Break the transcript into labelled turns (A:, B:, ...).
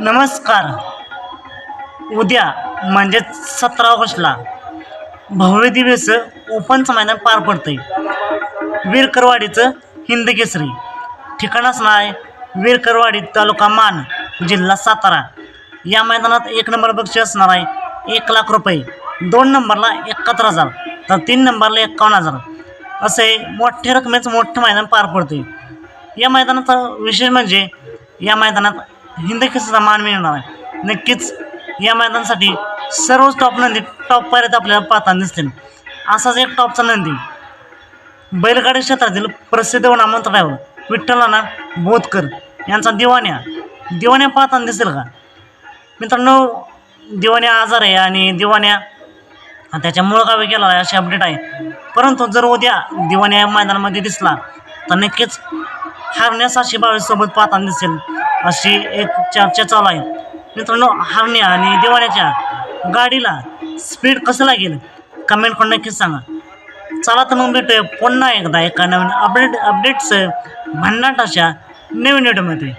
A: नमस्कार. उद्या म्हणजेच सतरा ऑगस्टला भव्य दिवस ओपनचं मैदान पार पडतंय. वीरकरवाडीचं हिंद केसरी ठिकाण असणार आहे वीरकरवाडी तालुका मान जिल्हा सातारा. या मैदानात एक नंबर बक्षीस असणार आहे एक लाख रुपये. दोन नंबरला एकाहत्तर हजार तर तीन नंबरला एकावन्न हजार. असे मोठ्या रकमेचं मोठं मैदान पार पडते या मैदानाचा विशेष म्हणजे या मैदानात हिंद केसरीचा मान मिळणार आहे नक्कीच या मैदानासाठी सर्वच टॉप नंदी टॉपपर्यंत आपल्याला पाहताना दिसतील. असाच एक टॉपचा नंदी. बैलगाडी क्षेत्रातील प्रसिद्ध नामवंत ड्रायव्हर विठ्ठलाना बोधकर यांचा दिवाण्या. दिवाण्या पाहताना दिसेल का? मित्रांनो दिवाण्या आजार आहे आणि दिवाण्या त्याच्या मूळ गावी गेला आहे अशी अपडेट आहे. परंतु जर उद्या दिवाण्या या मैदानामध्ये दिसला तर नक्कीच हारण्या सातशे बावीससोबत पाहताना दिसेल. अशी एक चर्चा चालू आहे. मित्रांनो हारण्या आणि दिवाण्याच्या गाडीला स्पीड कसं लागेल? कमेंट करून नक्कीच सांगा. चला तर मग भेटूया पुन्हा एकदा एका नवीन अपडेट अपडेट्स भन्नाट अशा नवीन व्हिडिओमध्ये